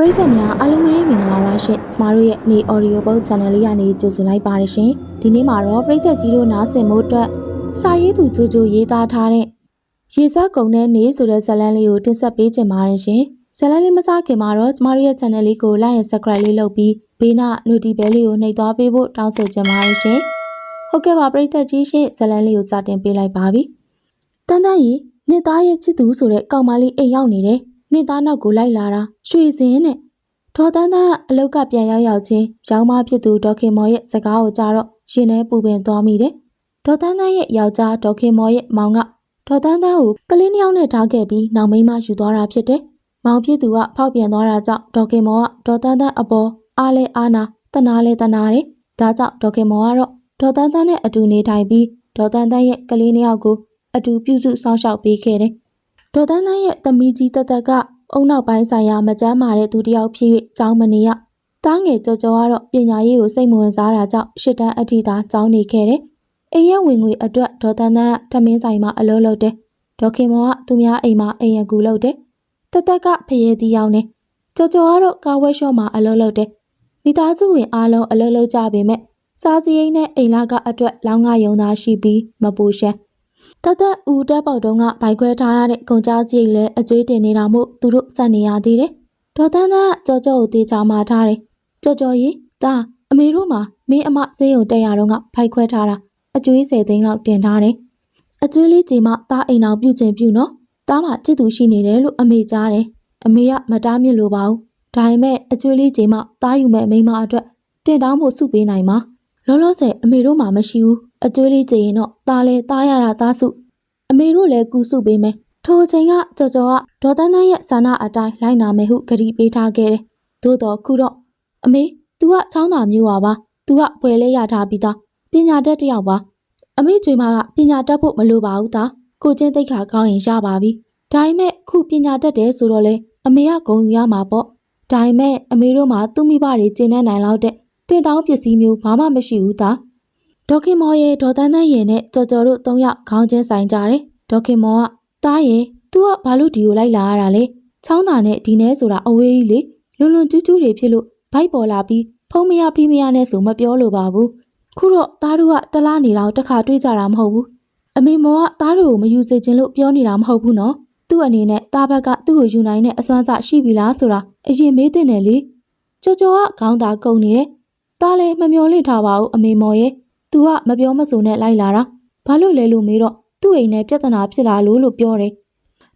ပရိသတ်များအားလုံးပဲမင်္ဂလာပါရှင်ကျမတို့ရဲ့နေ audio book channel လေးကနေကြိုဆိုလိုက်ပါတယ်ရှင်ဒီနေ့မှာတော့ပရိသတ်ကြီးတို့နားဆင်ဖို့အတွက်စာရေးသူကြိုကြိုရေးသားထားတဲ့ရေစက်ကုံတဲ့နေဆိုတဲ့ဇာတ်လမ်းလေးကိုတင်ဆက်ပေးချင်ပါတယ်ရှင်ဇာတ်လမ်းလေးမစခင်မှာတော့ကျမတို့ရဲ့ channel လေးကို like and subscribe လေးလုပ်ပြီးဘေးနာ notification လေးကိုနှိပ်သွားပေးဖို့တောင်းဆိုချင်ပါတယ်ရှင်ဟုတ်ကဲ့ပါပရိသတ်ကြီးရှင်ဇာတ်လမ်းလေးကိုစတင်ပေးလိုက်ပါပြီတန်းတန်းကြီးနင့်သားရဲ့ချစ်သူဆိုတဲ့ကောင်မလေးအိမ်ရောက်နေတယ် နင့်သားနောက်ကိုလိုက်လာတာရွှေစင်းနဲ့ဒေါ်တန်းတန်းအလုတ်ကပြန်ရောက်ရောက်ချင်းရောင်းမဖြစ်သူဒေါက်ခင်မော်ရဲ့စကားကိုကြားတော့ရှင်နဲ့ပူပင်သွားမိတယ်။ဒေါ်တန်းတန်းရဲ့ယောက်ျားဒေါက်ခင်မော်ရဲ့မောင်ကဒေါ်တန်းတန်းကိုကလေးနှစ်ယောက်နဲ့ထားခဲ့ပြီးနောက်မိန်းမယူသွားတာဖြစ်တယ်။မောင်ဖြစ်သူကဖောက်ပြန်သွားတာကြောင့်ဒေါက်ခင်မော်ကဒေါ်တန်းတန်းအပေါ်အားလဲအားနာတနာလဲတနာတယ်။ဒါကြောင့်ဒေါက်ခင်မော်ကတော့ဒေါ်တန်းတန်းနဲ့အတူနေထိုင်ပြီးဒေါ်တန်းတန်းရဲ့ကလေးနှစ်ယောက်ကိုအတူပြုစုစောင့်ရှောက်ပေးခဲ့တယ်။ ဒေါ်တန်းတန်းရဲ့သမီးကြီးတက်တက်ကအုံနောက်ပိုင်းဆိုင်ရာမကျမ်းမာတဲ့သူတစ်ယောက်ဖြစ်၍ကျောင်းမနေရ။တားငယ်ကြော်ကြော်ကတော့ပညာရေးကိုစိတ်မဝင်စားတာကြောင့်ရှစ်တန်းအထိသာကျောင်းနေခဲ့တယ်။အိမ်ရဲ့ဝင်ငွေအတွက်ဒေါ်တန်းတန်းကထမင်းဆိုင်မှာအလုပ်လုပ်တယ်။ဒေါ်ခင်မောကသူများအိမ်မှာအိမ်ရကူလုပ်တယ်။တက်တက်ကဖရဲတီးရောက်နေ။ကြော်ကြော်ကတော့ကာဝဲရှော့မှာအလုပ်လုပ်တယ်။မိသားစုဝင်အားလုံးအလုပ်လုပ်ကြပေမဲ့စားစရိတ်နဲ့အိမ်လာကအတွက်လောင်းငါယုံသားရှိပြီးမပူရှမ်း တသက်ဦးတက်ပေါက်တုံးကဘိုက်ခွဲထားရတဲ့ကုန်ကြားကြီးလဲအကျွေးတင်နေတာမို့သူတို့ဆက်နေရသေးတယ်။ဒေါ်တန်းတန်းကကြော်ကြော်ကိုတေချာမာထားတယ်။ကြော်ကြော်ကြီးဒါအမေတို့မှာမင်းအမစေးုံတက်ရတော့ကဘိုက်ခွဲထားတာအကျွေး၁၀သိန်းလောက်တင်ထားတယ်။အကျွေးလေးကြီးမှတားအိမ်အောင်ပြုတ်ချင်ပြုတ်နော်။တားမှချစ်သူရှိနေတယ်လို့အမေကြားတယ်။အမေကမတားမြစ်လို့ပါဘူး။ဒါပေမဲ့အကျွေးလေးကြီးမှတားယူမဲ့မိန်းမအတွက်တင်တောင်းဖို့စုပေးနိုင်မှာ။လောလောဆယ်အမေတို့မှမရှိဘူး။ အကျွေးလေးကြီးရင်တော့တားလဲတားရတာတားစုအမေတို့လည်းကူစုပေးမယ်။ထိုအချိန်ကကြော်ကြော်ကဒေါ်တန်းတန်းရဲ့ဆန္ဒအတိုင်းလိုက်နာမယ်ဟုကတိပေးထားခဲ့တယ်။သို့တော့ခုတော့အမေ तू ကချောင်းသာမျိုးပါပါ။ तू ကပွဲလဲရထားပြီးသားပညာတတ်တစ်ယောက်ပါ။အမေကျွေးမကပညာတတ်ဖို့မလိုပါဘူးသား။ကိုချင်းတိတ်ခါကောင်းရင်ရပါပြီ။ဒါပေမဲ့ခုပညာတတ်တယ်ဆိုတော့လေအမေကဂုံယူရမှာပေါ့။ဒါပေမဲ့အမေတို့မှာသူ့မိဘတွေကျင့်တဲ့နိုင်လောက်တဲ့တင်တောင်းပစ္စည်းမျိုးဘာမှမရှိဘူးသား။ ဒေါက်ခင်မော်ရဲ့ဒေါ်တန်းတန်းရဲ့နဲ့ကြော်ကြော်တို့သုံးယောက်ခေါင်းချင်းဆိုင်ကြတယ်။ဒေါက်ခင်မော်ကတားရဲ့ तू ကဘာလို့ဒီကိုလိုက်လာရတာလဲ။ချောင်းသာနဲ့ဒီနဲဆိုတာအဝေးကြီးလေလွန်လွန်ကျူးကျူးတွေဖြစ်လို့ဘိုက်ပေါ်လာပြီးဖုံးမရဖိမရနဲ့ဆိုမပြောလို့ပါဘူး။ခုတော့တားတို့ကတလားနေတာကိုတစ်ခါတွေးကြတာမဟုတ်ဘူး။အမေမော်ကတားတို့ကိုမယူစေချင်လို့ပြောနေတာမဟုတ်ဘူးနော်။သူ့အနေနဲ့တားဘက်ကသူ့ကိုယူနိုင်တဲ့အစွမ်းစရှိပြီလားဆိုတာအရင်မေးတဲ့နယ်လေ။ကြော်ကြော်ကခေါင်းသာကုန်နေတယ်။တားလည်းမမျော်လင့်ထားပါဘူးအမေမော်ရဲ့ तू ကမပြောမစုံနဲ့လိုက်လာတာဘာလို့လဲလို့မေးတော့သူ့အိမ်နဲ့ပြဿနာဖြစ်လာလို့လို့ပြောတယ်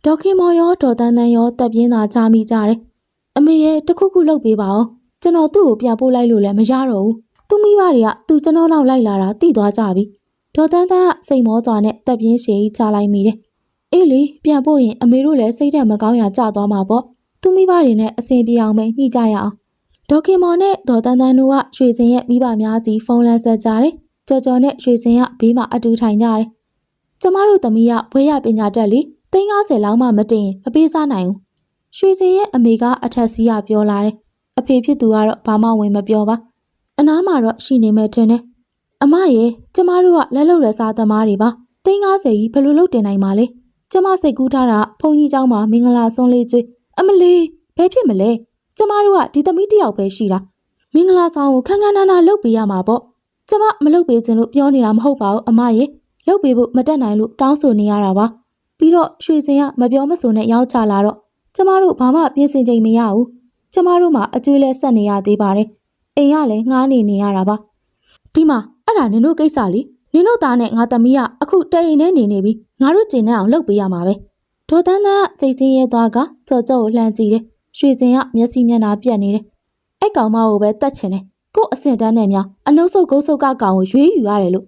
ဒေါက်ခင်မော်ရောဒေါ်တန်းတန်းရောတက်ပြင်းသာချမိကြတယ်အမေရဲ့တခုခုလုပ်ပေးပါအောင်ကျွန်တော်သူ့ကိုပြန်ပို့လိုက်လို့လည်းမရတော့ဘူးသူမိဘတွေကသူကျွန်တော်နောက်လိုက်လာတာသိသွားကြပြီဒေါ်တန်းတန်းကစိတ်မောစွာနဲ့တက်ပြင်းရှည်ကြီးချလိုက်မိတယ်အေးလေပြန်ပို့ရင်အမေတို့လည်းစိတ်ဓာတ်မကောင်းရကြသွားမှာပေါ့သူမိဘတွေနဲ့အဆင်ပြေအောင်ပဲညှိကြရအောင်ဒေါက်ခင်မော်နဲ့ဒေါ်တန်းတန်းတို့ကရွှေစင်ရဲ့မိဘများစီဖုန်းလန်းဆက်ကြတယ် ကြော်ကြော်နဲ့ရွှေစင်ကဘေးမှာအတူထိုင်ကြတယ်။ကျမတို့သမီးကဘွဲရပညာတတ်လေ350လောက်မှမတင်ရင်မပေးစားနိုင်ဘူး။ရွှေစင်ရဲ့အမေကအထက်စီးကပြောလာတယ်။အဖေဖြစ်သူကတော့ဘာမှဝင်မပြောပါ။အနားမှာတော့ရှိနေမဲ့ထင်တယ်။အမရေကျမတို့ကလက်လုံလက်စားသမားတွေပါ။350ကြီးဘယ်လိုလုပ်တင်နိုင်မှာလဲ။ကျမစိတ်ကူးထားတာဘုန်းကြီးเจ้าမှာမင်္ဂလာဆုံးလေးကျွေးအမလေးဘယ်ဖြစ်မလဲ။ကျမတို့ကဒီသမီးတစ်ယောက်ပဲရှိတာ။မင်္ဂလာဆောင်ကိုခန်းခန်းနားနားလုပ်ပေးရမှာပေါ့။ ကျမမလုပ်ပေးခြင်းလို့ပြောနေတာမဟုတ်ပါဘူးအမရေလုပ်ပေးဖို့မတက်နိုင်လို့တောင်းဆိုနေရတာပါပြီးတော့ရွှေစင်ကမပြောမဆိုနဲ့ရောက်ချလာတော့ကျမတို့ဘာမှပြင်ဆင်ချိန်မရဘူးကျမတို့မှအကျွေးလဲဆက်နေရသေးပါတယ်အိမ်ကလည်းငှားနေနေရတာပါဒီမှာအဲ့ဒါနင်တို့ကိစ္စလीနင်တို့သားနဲ့ငါသမီးကအခုတအိမ်နဲ့နေနေပြီငါတို့ကျင်နဲ့အောင်လုပ်ပေးရမှာပဲဒေါ်တန်းတန်းကစိတ်ချင်းရဲသွားကကြော်ကြော်ကိုလှမ်းကြည့်တယ်ရွှေစင်ကမျက်စိမျက်နှာပြက်နေတယ်အဲ့ကောင်မကိုပဲတတ်ချင်တယ် ကို့အဆင့်တန်းနဲ့များအနှုတ်ဆုပ်ကုတ်ဆုပ်ကကောင်ကိုရွေးယူရတယ်လို့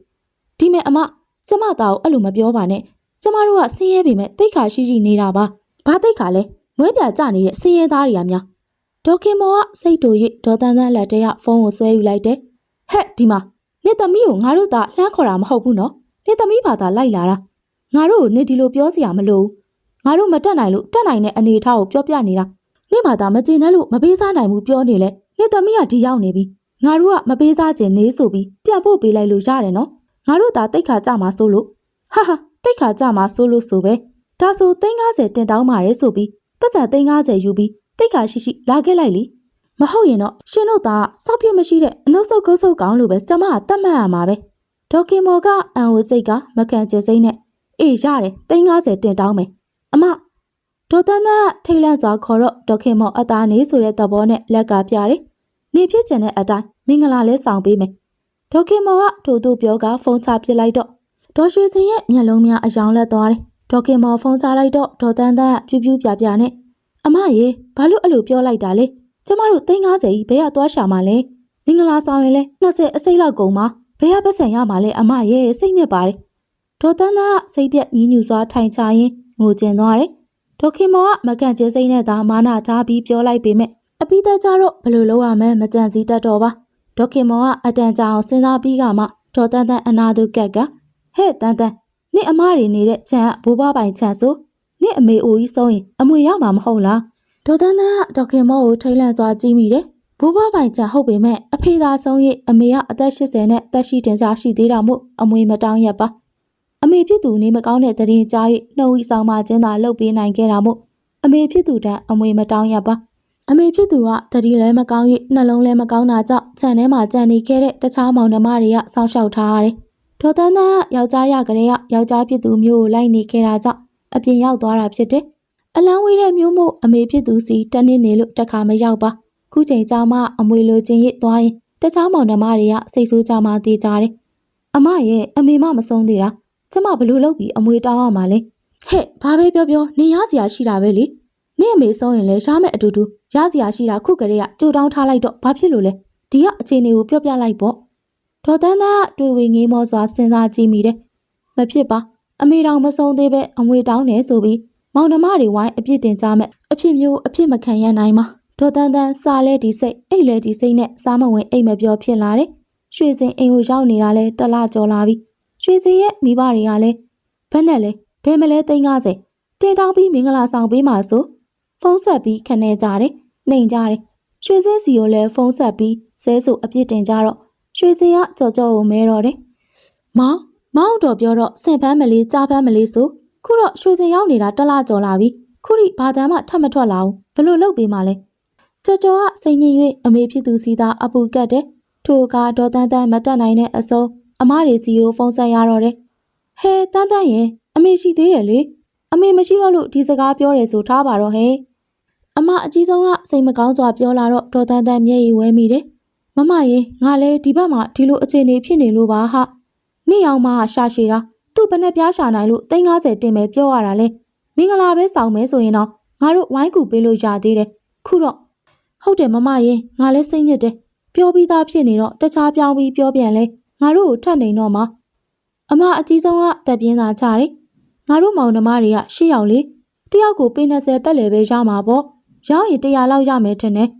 ဒီမဲ့အမကျမသားကိုအဲ့လိုမပြောပါနဲ့ကျမတို့ကဆင်းရဲပေမဲ့တိတ်ခါရှိရှိနေတာပါဘာတိတ်ခါလဲမွေးပြကြနေတဲ့ဆင်းရဲသားတွေကများဒေါက်ခင်မော်ကစိတ်တူ၍ဒေါ်တန်းတန်းလက်တရဖုန်းကိုဆွဲယူလိုက်တယ်ဟဲ့ဒီမှာနေသမီးကိုငါတို့သားလှမ်းခေါ်တာမဟုတ်ဘူးနော်နေသမီးဘာသာလိုက်လာတာငါတို့ကိုနေဒီလိုပြောစရာမလိုဘူးငါတို့မတက်နိုင်လို့တက်နိုင်တဲ့အနေအထားကိုပြောပြနေတာနေဘာသာမကျေနပ်လို့မပေးစားနိုင်ဘူးပြောနေလဲနေသမီးကဒီရောက်နေပြီ ငါတို့ကမပေးစားခြင်းနေဆိုပြီးပြန်ပို့ပေးလိုက်လို့ရတယ်နော်ငါတို့သာတိတ်ခါကြမှာဆိုလို့ဟာဟာတိတ်ခါကြမှာဆိုလို့ဆိုပဲဒါဆို350တင်တောင်းပါရဲဆိုပြီးပတ်စံ350ယူပြီးတိတ်ခါရှိရှိလာခဲ့လိုက်လीမဟုတ်ရင်တော့ရှင်တို့သားစောက်ပြစ်မရှိတဲ့အနှုတ်ဆုပ်ကုတ်ဆုပ်ကောင်းလို့ပဲကျမကတတ်မှတ်ရမှာပဲဒေါက်ခင်မော်ကအန်ဟိုစိတ်ကမကန်ကျစိမ့်နဲ့အေးရတယ်350တင်တောင်းမယ်အမဒေါ်တန်းတန်းကထိတ်လန့်စွာခေါ်တော့ဒေါက်ခင်မော်အသားနေဆိုတဲ့သဘောနဲ့လက်ကပြတယ် နေဖြစ်ချင်တဲ့အတိုင်းမင်္ဂလာလဲဆောင်ပေးမယ်ဒေါက်ခင်မော်ကထို့သူပြောကဖုန်းချပစ်လိုက်တော့ဒေါ်ရွှေစင်ရဲ့မျက်လုံးများအယောင်လက်သွားတယ်ဒေါက်ခင်မော်ဖုန်းချလိုက်တော့ဒေါ်တန်းတန်းကပြူးပြူးပြပြနဲ့အမရေဘာလို့အဲ့လိုပြောလိုက်တာလဲကျမတို့350ကြီးဘယ်ကသွားရှာမှာလဲမင်္ဂလာဆောင်ရင်လဲ20အစိမ့်လောက်ကုန်ပါဘယ်ကပတ်စံရမှာလဲအမရဲ့စိတ်ညစ်ပါတယ်ဒေါ်တန်းသားကစိတ်ပြက်ညင်းညူစွာထိုင်ချရင်းငိုကျင်သွားတယ်ဒေါခင်မော်ကမကန်ကျဲစိမ့်နဲ့သာမာနာထားပြီးပြောလိုက်ပေမဲ့ အပိသက်ကြတော့ဘယ်လိုလုပ်ရမလဲမကြံစည်တတ်တော့ပါဒေါခင်မော်ကအတန်ကြာအောင်စဉ်းစားပြီးကမှဒေါ်တန်းတန်းအနာသူကက်ကဟဲ့တန်းတန်းနင့်အမတွေနေတဲ့ခြံကဘိုးဘွားပိုင်ခြံဆိုနင့်အမေအိုကြီးဆုံးရင်အမွေရမှာမဟုတ်လားဒေါ်တန်းတန်းကဒေါခင်မောကိုထိတ်လန့်စွာကြည့်မိတယ်။ဘိုးဘွားပိုင်ချန်ဟုတ်ပေမဲ့အဖေသာဆုံး၍အမေကအသက်80နဲ့တက်ရှိတင်စားရှိသေးတာမို့အမွေမတောင်းရက်ပါ။အမေဖြစ်သူနေမကောင်းတဲ့တရင်ကြား၍နှုတ်ဝီဆောင်မှချင်းသာလှုပ်ပေးနိုင်ခဲ့တာမို့အမေဖြစ်သူတန်းအမွေမတောင်းရက်ပါ။ အမေဖြစ်သူကတတိလည်းမကောင်း၍နှလုံးလည်းမကောင်းတာကြောင့်ခြံထဲမှာကြံနေခဲ့တဲ့တခြားမောင်နှမတွေကစောင့်ရှောက်ထားရတယ်။ဒေါ်တန်းတန်းကယောက်ျားရကလေးကယောက်ျားဖြစ်သူမျိုးကိုလိုက်နေခဲ့တာကြောင့်အပြင်ရောက်သွားတာဖြစ်တယ်။အလံဝေးတဲ့မျိုးမို့အမေဖြစ်သူစီတက်နေနေလို့တက်ခါမရောက်ပါခုချိန်ကြောင်မှအမွေလိုချင်ရစ်သွားရင်တခြားမောင်နှမတွေကစိတ်ဆိုးကြမှတည်ကြတယ်အမရဲ့အမေမမဆုံးသေးတာကျမဘလို့လုပ်ပြီးအမွေတောင်းရမှာလဲဟဲ့ဘာပဲပြောပြောနေရစရာရှိတာပဲလေ နေအမေဆုံးရင်လဲရမယ်အတူတူရစရာရှိတာခုကလေးကကြိုတောင်းထားလိုက်တော့ဘာဖြစ်လို့လဲဒီကအခြေအနေကိုပြောပြလိုက်ပေါ့ဒေါ်တန်းသားကတွေ့ဝေငေးမောစွာစဉ်းစားကြည့်မိတယ်မဖြစ်ပါအမေတော်မဆုံးသေးပဲအမွေတောင်းတယ်ဆိုပြီးမောင်နှမတွေဝိုင်းအပြစ်တင်ကြမဲ့အဖြစ်မျိုးအဖြစ်မခံရနိုင်မှာဒေါ်တန်းတန်းစားလဲဒီစိတ်အိတ်လဲဒီစိတ်နဲ့စားမဝင်အိတ်မပြောဖြစ်လာတယ်။ရွှေစင်အိမ်ကိုရောက်နေတာလဲတစ်လကျော်လာပြီ။ရွှေစင်ရဲ့မိဘတွေကလည်းဘက်နဲ့လဲဘယ်မလဲ350တင်တောင်းပြီးမင်္ဂလာဆောင်ပေးမှာဆို ဖုန်းဆက်ပြီးခနဲ့ကြတယ်။နှိမ်ကြတယ်။ရွှေစင်စီကိုလည်းဖုန်းဆက်ပြီးဆဲဆိုအပြစ်တင်ကြတော့ရွှေစင်ကကြော်ကြော်ကိုမဲတော့တယ်။မောင်မောင်တော်ပြောတော့ဆင်ပန်းမလေးကြားပန်းမလေးဆိုခုတော့ရွှေစင်ရောက်နေတာတစ်လကျော်လာပြီခုထိဘာတမ်းမှထပ်မထွက်လာဘူးဘလို့လုပ်ပေးမှလဲကြော်ကြော်ကစိတ်ညစ်၍အမေဖြစ်သူစီသာအပူကတ်တယ်ထိုအခါဒေါ်တန်းတန်းမတက်နိုင်တဲ့အစုံအမတွေစီကိုဖုန်းဆက်ရတော့တယ်ဟဲတန်းတန်းရဲ့အမေရှိသေးတယ်လေအမေမရှိတော့လို့ဒီစကားပြောတယ်ဆိုထားပါတော့ဟဲ့ အမအကြီးဆုံးကစိတ်မကောင်းစွာပြောလာတော့ဒေါ်တန်းတန်းမျက်ရည်ဝဲမိတယ်မမရေငါလဲဒီဘက်မှာဒီလိုအခြေအနေဖြစ်နေလို့ပါဟာနေ့အောင်မှရှာရှည်တာသူ့ဘယ်နဲ့ပြားရှာနိုင်လို့350တင်မယ်ပြောရတာလဲမင်္ဂလာပဲဆောင်မယ်ဆိုရင်တော့ငါတို့ဝိုင်းကူပေးလို့ရသေးတယ်ခုတော့ဟုတ်တယ်မမရေငါလဲစိတ်ညစ်တယ်ပြောပြီးသားဖြစ်နေတော့တခြားပြောင်းပြီးပြောပြန်လဲငါတို့ကိုထပ်နေတော့မှာအမအကြီးဆုံးကတက်ပြင်းသာချတယ်ငါတို့မောင်နှမတွေက၈ယောက်လေတယောက်ကိုပေ20ပတ်လေပဲရမှာပေါ့ ရောင်းရင်100လောက်ရမယ်ထင်တယ်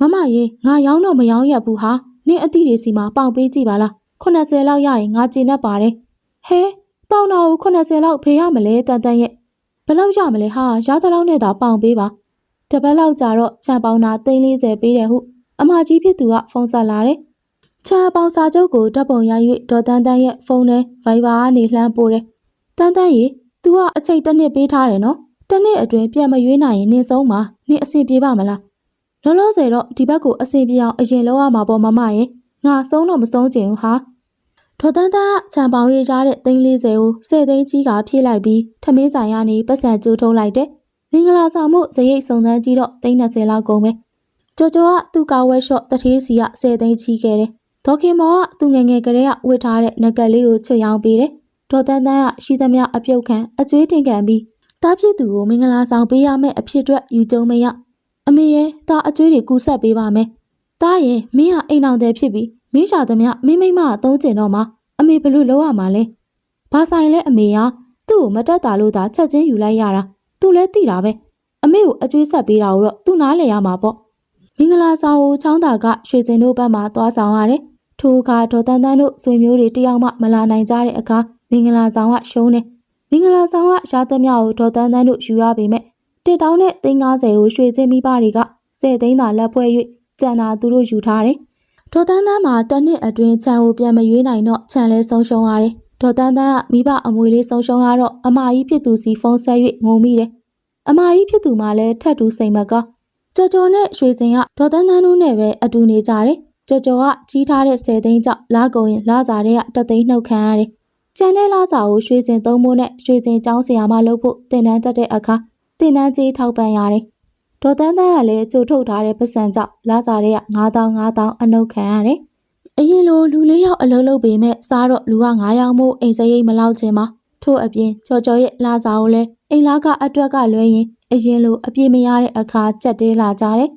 မမရေငါရောင်းတော့မရောင်းရဘူးဟာနင့်အသည့်တွေစီမှာပေါင်ပေးကြည့်ပါလား80လောက်ရရင်ငါကျေနပ်ပါတယ်ဟဲပေါင်နာကို80လောက်ဖေးရမလဲတန်တန်ရဲ့ဘယ်လောက်ရမလဲဟာရသလောက်နဲ့သာပေါင်ပေးပါတပတ်လောက်ကြာတော့ချန်ပေါင်နာ340ပေးတယ်ဟုအမကြီးဖြစ်သူကဖုန်းဆက်လာတယ်ချန်ပေါင်စာချုပ်ကိုဓာတ်ပုံရိုက်၍ဒေါ်တန်းတန်းရဲ့ဖုန်းထဲဗိုင်ဘာကနေလှမ်းပို့တယ်တန်းတန်းရေ तू ကအချိန်တစ်နှစ်ပေးထားတယ်နော် တစ်နှစ်အတွင်းပြန်မရွေးနိုင်ရင်နင်းဆုံးမှာနင်းအဆင်ပြေပါမလားလောလောဆယ်တော့ဒီဘက်ကိုအဆင်ပြေအောင်အရင်လောက်ရမှာပေါ့မမရဲ့ငါဆုံးတော့မဆုံးချင်ဘူးဟာဒေါ်တန်းတန်းကခြံပေါင်ရေးရတဲ့340ကို10သိန်းကြီးကဖြည့်လိုက်ပြီးထမင်းဆိုင်ကနေပတ်စံကျိုးထုံးလိုက်တယ်မင်္ဂလာဆောင်မှုဇရိတ်စုံစမ်းကြည့်တော့320လောက်ကုန်ပဲကြော်ကြော်ကသူ့ကာဝဲရှော့တထေးစီက10သိန်းချီခဲ့တယ်ဒေါခင်မောကသူငယ်ငယ်ကလေးကဝတ်ထားတဲ့ငကက်လေးကိုချွတ်ရောင်းပေးတယ်ဒေါ်တန်းတန်းကရှိသမျှအပြုတ်ခံအကျွေးတင်ခံပြီး တားဖြစ်သူကိုမင်္ဂလာဆောင်ပေးရမယ့်အဖြစ်အတွက်ယူကြုံမရအမေရဲ့တားအကျွေးတွေကူဆက်ပေးပါမယ်တားရဲ့မင်းကအိမ်အောင်တဲ့ဖြစ်ပြီးမင်းရှာသမျှမင်းမိမအသုံးကျင်တော့မှအမေဘလို့လောက်ရမှာလဲဘာဆိုင်လဲအမေကသူ့ကိုမတက်တာလို့သာချက်ချင်းယူလိုက်ရတာသူလည်းသိတာပဲအမေကိုအကျွေးဆက်ပေးတာကိုတော့သူနားလည်ရမှာပေါ့မင်္ဂလာဆောင်ကိုချောင်းတာကရွှေစင်တို့ဘက်မှာသွားဆောင်ရတယ်ထိုအခါဒေါ်တန်းတန်းတို့ဆွေမျိုးတွေတယောက်မှမလာနိုင်ကြတဲ့အခါမင်္ဂလာဆောင်ကရှုံးတယ် မင်္ဂလာဆောင်ကရှားသမျှကိုဒေါ်တန်းတန်းတို့ယူရပေမဲ့တစ်တောင်းနဲ့350ကိုရွှေစင်းမိဘတွေက10သိန်းသာလက်ဖွဲ့၍ကျန်တာသူတို့ယူထားတယ်ဒေါ်တန်းတန်းမှာတစ်နှစ်အတွင်းခြံကိုပြန်မရွေးနိုင်တော့ခြံလဲဆုံးရှုံးရတယ်ဒေါ်တန်းတန်းကမိဘအမွေလေးဆုံးရှုံးရတော့အမကြီးဖြစ်သူစီဖုန်းဆက်၍ငုံမိတယ်အမကြီးဖြစ်သူမှလည်းထက်တူစိတ်မကောကြော်ကြော်နဲ့ရွှေစင်ကဒေါ်တန်းတန်းတို့နဲ့ပဲအတူနေကြတယ်ကြော်ကြော်ကကြီးထားတဲ့10သိန်းကြောင့်လာကုန်ရင်လာစားတဲ့ကတသိန်းနှုတ်ခံရတယ် ကျန်တဲ့လာစားကိုရွှေစင်သုံးဖို့နဲ့ရွှေစင်ကျောင်းဆရာမလုပ်ဖို့တင်တန်းတက်တဲ့အခါတင်တန်းကြီးထောက်ပံ့ရတယ်ဒေါ်တန်းတန်းကလည်းကြိုထုတ်ထားတဲ့ပတ်စံကြောင့်လာစားတဲ့က9000 9000အနှုတ်ခံရတယ်အရင်လိုလူလေးယောက်အလုံးလုံးပေမဲ့စားတော့လူက9ယောက်မို့အိမ်စရိတ်မလောက်ချင်ပါထို့အပြင်ကြော်ကြော်ရဲ့လာစားကိုလည်းအိမ်လားကအတွက်ကလွဲရင်အရင်လိုအပြည့်မရတဲ့အခါကြက်တဲလာကြတယ်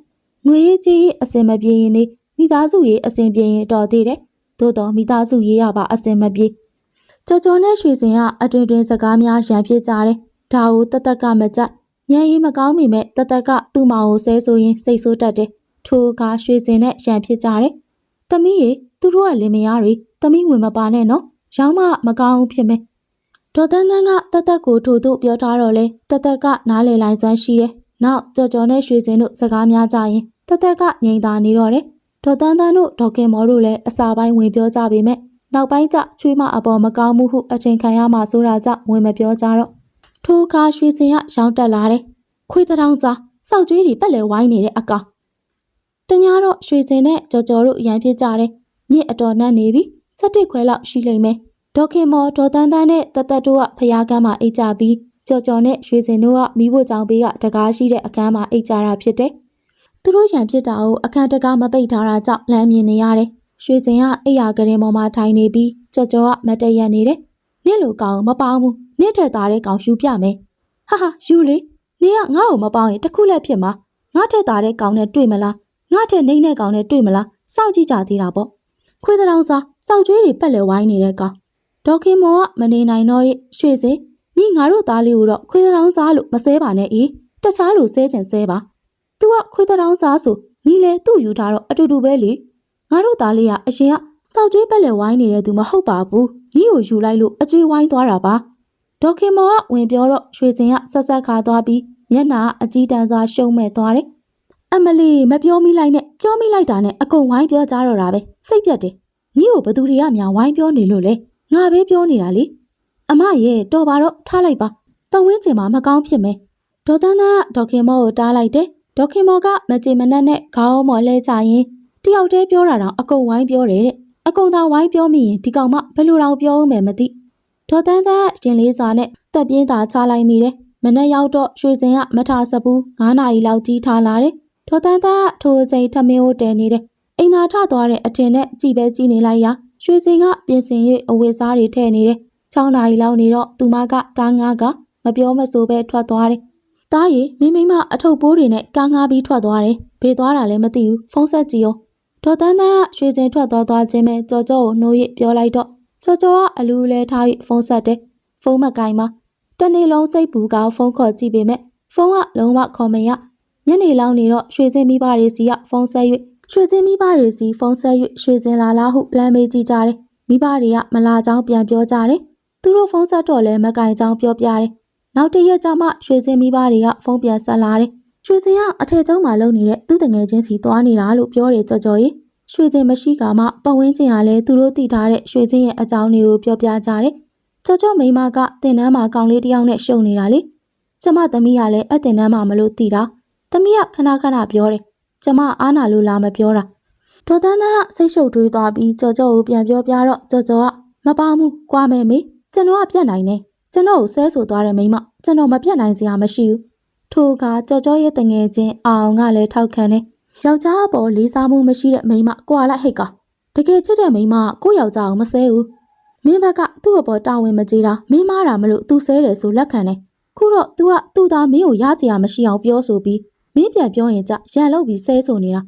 ငွေရေးကြီးရေးအစင်မပြေရင်နေမိသားစုရေးအစင်ပြေရင်တော်သေးတယ်သို့တော့မိသားစုရေးရပါအစင်မပြေ ကြော်ကြော်နဲ့ရွှေစင်ကအတွင်တွင်စကားများရန်ဖြစ်ကြတယ်ဒါကိုတသက်ကမကြက်ညံရီမကောင်းမိမဲ့တသက်ကသူ့မောင်ကိုဆဲဆိုရင်စိတ်ဆိုးတတ်တယ်ထိုအခါရွှေစင်နဲ့ရန်ဖြစ်ကြတယ်။သမီးရေသူတို့ကလင်မယားတွေသမီးဝင်မပါနဲ့နော်။ရောင်းမမကောင်းဘူးဖြစ်မယ်။ဒေါ်တန်းတန်းကတသက်ကိုထို့သို့ပြောထားတော့လေတသက်ကနားလေလိုက်စွမ်းရှိတယ်။နောက်ကြော်ကြော်နဲ့ရွှေစင်တို့စကားများကြရင်တသက်ကငြိမ်သာနေတော့တယ်။ဒေါ်တန်းတန်းတို့ဒေါခင်မော်တို့လည်းအစာပိုင်းဝင်ပြောကြပေမဲ့ နောက်ပိုင်းကျချွေးမအပေါ်မကောင်းမှုဟုအထင်ခံရမှဆိုတာကြောင့်ဝင်မပြောကြတော့ထိုအခါရွှေစင်ကရောင်းတက်လာတယ်။ခွေးတောင်စားစောက်ကျွေးတွေပက်လဲဝိုင်းနေတဲ့အကောင်တညာတော့ရွှေစင်နဲ့ကြော်ကြော်တို့ရန်ဖြစ်ကြတယ်။ညစ်အတော်နှံ့နေပြီ။စက်တစ်ခွဲလောက်ရှိလိမ့်မယ်။ဒေါခင်မော်ဒေါ်တန်းတန်းနဲ့တသက်တို့ကဖျားကမ်းမှာအိတ်ကြပြီးကြော်ကြော်နဲ့ရွှေစင်တို့ကမိဖို့ကြောင်ပေးကတကားရှိတဲ့အခန်းမှာအိတ်ကြတာဖြစ်တယ်။သူတို့ရန်ဖြစ်တာကိုအခန်းတကားမပိတ်ထားတာကြောင့်လမ်းမြင်နေရတယ်။ ရွှေစင်ကအိယာကရင်ပေါ်မှာထိုင်နေပြီးကြော်ကြော်ကမတ်တရက်နေတယ်။နင့်လိုကောင်မပေါင်းဘူး။နင့်ထက်သားတဲ့ကောင်ယူပြမယ်။ဟာဟာယူလေ။နင်ကငါ့ကိုမပေါင်းရင်တစ်ခုလည်းဖြစ်မှာ။ငါထက်သားတဲ့ကောင်နဲ့တွေ့မလား။ငါထက်နှိမ့်တဲ့ကောင်နဲ့တွေ့မလား။စောင့်ကြည့်ကြသေးတာပေါ့။ခွေးတောင်စားစောက်ကျွေးတွေပက်လဲဝိုင်းနေတဲ့ကောင်။ဒေါခင်မော်ကမနေနိုင်တော့ရဲ့ရွှေစင်ညီငါတို့သားလေးကိုတော့ခွေးတောင်စားလို့မဆဲပါနဲ့အေး။တခြားလူဆဲချင်ဆဲပါ။ तू ကခွေးတောင်စားဆိုညီလေသူ့ယူထားတော့အတူတူပဲလေ။ ငါတို့သားလေးကအရင်ကစောက်ကျွေးပက်လဲဝိုင်းနေတဲ့သူမဟုတ်ပါဘူး။ညီကိုယူလိုက်လို့အကျွေးဝိုင်းသွားတာပါ။ဒေါခင်မော်ကဝင်ပြောတော့ရွှေစင်ကဆက်ဆက်ခါသွားပြီးမျက်နှာအကြီးတန်းစွာရှုံမဲ့သွားတယ်။အမလီမပြောမိလိုက်နဲ့ပြောမိလိုက်တာနဲ့အကုန်ဝိုင်းပြောကြတော့တာပဲစိတ်ပြတ်တယ်။ညီကိုဘသူတွေကများဝိုင်းပြောနေလို့လဲငါပဲပြောနေတာလေ။အမရဲ့တော်ပါတော့ထားလိုက်ပါ။ပတ်ဝန်းကျင်မှာမကောင်းဖြစ်မယ်။ဒေါ်တန်းတန်းကဒေါခင်မော်ကိုတားလိုက်တယ်။ဒေါခင်မော်ကမကြေမနက်နဲ့ခေါင်းမော်လဲချရင် တယောက်တည်းပြောတာတော့အကုန်ဝိုင်းပြောတယ်တဲ့အကုန်သာဝိုင်းပြောမိရင်ဒီကောင်မဘယ်လိုတော့ပြောဦးမယ်မသိဒေါ်တန်းတန်းကရင်လေးစာနဲ့တက်ပြင်းသာချလိုက်မိတယ်မနေ့ရောက်တော့ရွှေစင်ကမထားစဘူး9နာရီလောက်ကြီးထားလာတယ်ဒေါ်တန်းတန်းကထိုအချိန်ထမင်းကိုတဲနေတယ်အိမ်သာထသွားတဲ့အထင်နဲ့ကြည်ပဲကြည်နေလိုက်ရရွှေစင်ကပြင်ဆင်၍အဝတ်စားတွေထည့်နေတယ်6နာရီလောက်နေတော့သူမကကားငါးကမပြောမဆိုပဲထွက်သွားတယ်တားရီမိမိမအထုပ်ပိုးတွေနဲ့ကားငါးပြီးထွက်သွားတယ်ဘေးသွားတာလည်းမသိဘူးဖုန်းဆက်ကြည့်ရော ဒေါ်တန်းတန်းကရွှေစင်ထွက်သွားသွားချင်းပဲကြော်ကြော်ကိုနှိုး၍ပြောလိုက်တော့ကြော်ကြော်ကအလူလဲထား၍ဖုန်းဆက်တယ်ဖုန်းမကင်ပါတနေ့လုံးစိတ်ပူကဖုန်းခေါ်ကြည့်ပေမဲ့ဖုန်းကလုံးဝခေါ်မရညနေလောက်နေတော့ရွှေစင်မိဘတွေစီကဖုန်းဆက်၍ရွှေစင်မိဘတွေစီဖုန်းဆက်၍ရွှေစင်လာလားဟုလမ်းမေးကြည့်ကြတယ်မိဘတွေကမလာကြောင်းပြန်ပြောကြတယ်သူတို့ဖုန်းဆက်တော့လဲမကင်ကြောင်းပြောပြတယ်နောက်တစ်ရက်ကျမှရွှေစင်မိဘတွေကဖုန်းပြန်ဆက်လာတယ် ရွှေစင်ကအထက်ကျုံးမှာလုံနေတဲ့သူ့တငယ်ချင်းစီသွားနေတာလို့ပြောတယ်ကြော်ကြော်ကြီးရွှေစင်မရှိကမှပတ်ဝန်းကျင်ကလည်းသူတို့တည်ထားတဲ့ရွှေစင်ရဲ့အကြောင်းတွေကိုပြောပြကြတယ်။ကြော်ကြော်မိန်းမကတင်နန်းမှာကောင်လေးတစ်ယောက်နဲ့ရှုံနေတာလေ။ကျမသမီးကလည်းအတင်နန်းမှာမလို့တည်တာ။သမီးကခဏခဏပြောတယ်။ကျမအားနာလို့လာမပြောတာ။ဒေါ်တန်းတန်းကစိတ်ရှုပ်တွေးသွားပြီးကြော်ကြော်ကိုပြန်ပြောပြတော့ကြော်ကြော်ကမပါဘူး။ကွာမယ်မေ။ကျွန်တော်ကပြတ်နိုင်နေ။ကျွန်တော်ကိုဆဲဆိုသွားတဲ့မိန်းမကျွန်တော်မပြတ်နိုင်စရာမရှိဘူး။ ထိုကကြော်ကြော်ရဲ့တငယ်ချင်းအောင်ကလည်းထောက်ခံတယ်။ယောက်ျားအပေါ်လေးစားမှုမရှိတဲ့မိန်းမကွာလိုက်ဟိတ်ကတကယ်ချစ်တဲ့မိန်းမကကိုယ့်ယောက်ျားကိုမဆဲဘူးမင်းဘက်ကသူ့အပေါ်တာဝန်မကြီးတာမင်းမားတာမလို့သူဆဲတယ်ဆိုလက်ခံတယ်ခုတော့ तू ကသူ့သားမင်းကိုရကြရမရှိအောင်ပြောဆိုပြီးမင်းပြန်ပြောရင်ကြရန်လုပ်ပြီးဆဲဆိုနေတာ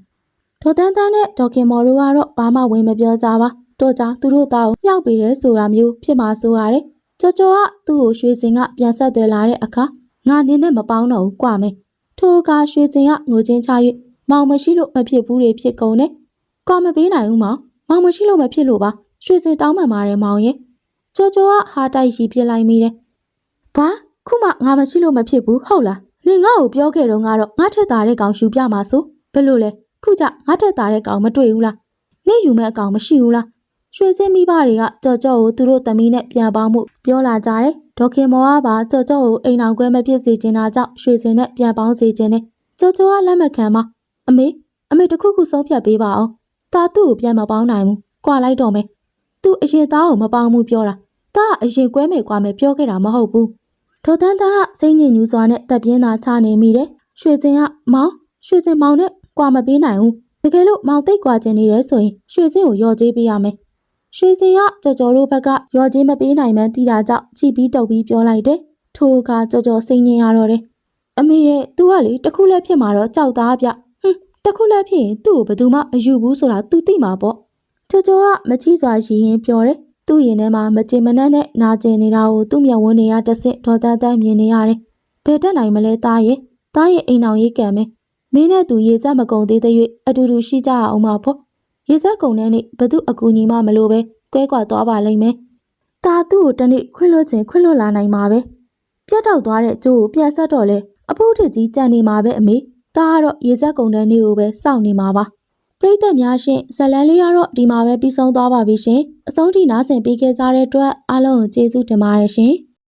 ဒေါ်တန်းတန်းနဲ့ဒေါ်ခင်မော်တို့ကတော့ဘာမှဝင်မပြောကြပါတော့ကြသူတို့သားကိုမြောက်ပေးတယ်ဆိုတာမျိုးဖြစ်မှာဆိုရတယ်ကြော်ကြော်ကသူ့ကိုရွှေစင်ကပြန်ဆက်သွယ်လာတဲ့အခါ ငါနင်းနဲ့မပေါင်းတော့ဘူးကြွမယ်ထိုအခါရွှေစင်ကငိုချင်းချ၍မောင်မရှိလို့မဖြစ်ဘူးတွေဖြစ်ကုန်တယ်။ကွာမပေးနိုင်ဘူးမောင်။မောင်မရှိလို့မဖြစ်လို့ပါ။ရွှေစင်တောင်းပန်ပါတယ်မောင်ရဲ့။ကြော်ကြော်ကဟာတိုက်ရှိပြစ်လိုက်မိတယ်။ဘာခုမှငါမရှိလို့မဖြစ်ဘူးဟုတ်လား။နင်ငါ့ကိုပြောခဲ့တော့ငါတော့ငါထက်သားတဲ့ကောင်ယူပြမှာဆို။ဘယ်လိုလဲ။ခုကျငါထက်သားတဲ့ကောင်မတွေ့ဘူးလား။နင့်ယူမဲ့အကောင်မရှိဘူးလား။ရွှေစင်းမိဘတွေကကြော်ကြော်ကိုသူတို့သမီးနဲ့ပြန်ပေါင်းမှုပြောလာကြတယ်။ ဒေါခင်မောကပါကြော်ကြော်ကိုအိမ်အောင်ခွဲမဖြစ်စေချင်တာကြောင့်ရွှေစင်နဲ့ပြန်ပေါင်းစေချင်တယ်။ကျော်ကျော်ကလက်မခံပါအမေအမေတခုခုဆုံးဖြတ်ပေးပါအောင်ဒါသူ့ကိုပြန်မပေါင်းနိုင်ဘူးကွာလိုက်တော့မယ်သူအရင်သားကိုမပေါင်းဘူးပြောတာဒါကအရင်ကွဲမယ်ကွာမယ်ပြောခဲ့တာမဟုတ်ဘူးဒေါ်တန်းတန်းကစိတ်ညစ်ညူးစွာနဲ့တပ်ပြင်းသာချနေမိတယ်ရွှေစင်ကမောင်ရွှေစင်မောင်နဲ့ကွာမပေးနိုင်ဘူးတကယ်လို့မောင်တိတ်ကွာခြင်းနေတယ်ဆိုရင်ရွှေစင်ကိုရော်ကြေးပေးရမယ် ရွှေစင်ကကြော်ကြော်တို့ဘက်ကရော်ကြေးမပေးနိုင်မှန်းသိတာကြောင့်ချီပြီးတုပ်ပြီးပြောလိုက်တယ်ထိုအခါကြော်ကြော်စိတ်ညစ်ရတော့တယ်အမေရဲ့သူကလေတစ်ခုလည်းဖြစ်မှာတော့ကြောက်သားဗျဟွန်းတစ်ခုလည်းဖြစ်ရင်သူ့ကိုဘယ်သူမှမယူဘူးဆိုတာ तू သိမှာပေါ့ကျော်ကျော်ကမချီစွာရည်ရင်ပြောတယ်သူ့ရင်ထဲမှာမကျင်မနှက်နဲ့နာကျင်နေတာကိုသူ့မျက်ဝန်းတွေကတစ်ဆင့်ဒေါ်သားတန်းမြင်နေရတယ်ဘယ်တက်နိုင်မလဲသားရဲ့သားရဲ့အိမ်အောင်ရေးကံမယ်မင်းနဲ့သူရေစက်မကုံသေးသေး၍အတူတူရှိကြအောင်ပါပေါ့ ရေစက်ကုံတဲ့နေ့ဘသူအကူညီမှမလို့ပဲကွဲကွာသွားပါလိမ့်မယ်ตาသူ့ကိုတနေ့ခွင့်လွှတ်ခြင်းခွင့်လွှတ်လာနိုင်မှာပဲပြတ်တောက်သွားတဲ့ကျိုးကိုပြန်ဆက်တော့လဲအဖိုးထစ်ကြီးကြံနေမှာပဲအမေဒါကတော့ရေစက်ကုန်တဲ့နေ့ကိုပဲစောင့်နေမှာပါပရိသတ်များရှင်ဇလန်းလေးကတော့ဒီမှာပဲပြီးဆုံးသွားပါပြီရှင်အဆုံးထိနားဆင်ပေးခဲ့ကြတဲ့အတွက်အားလုံးကိုကျေးဇူးတင်ပါတယ်ရှင်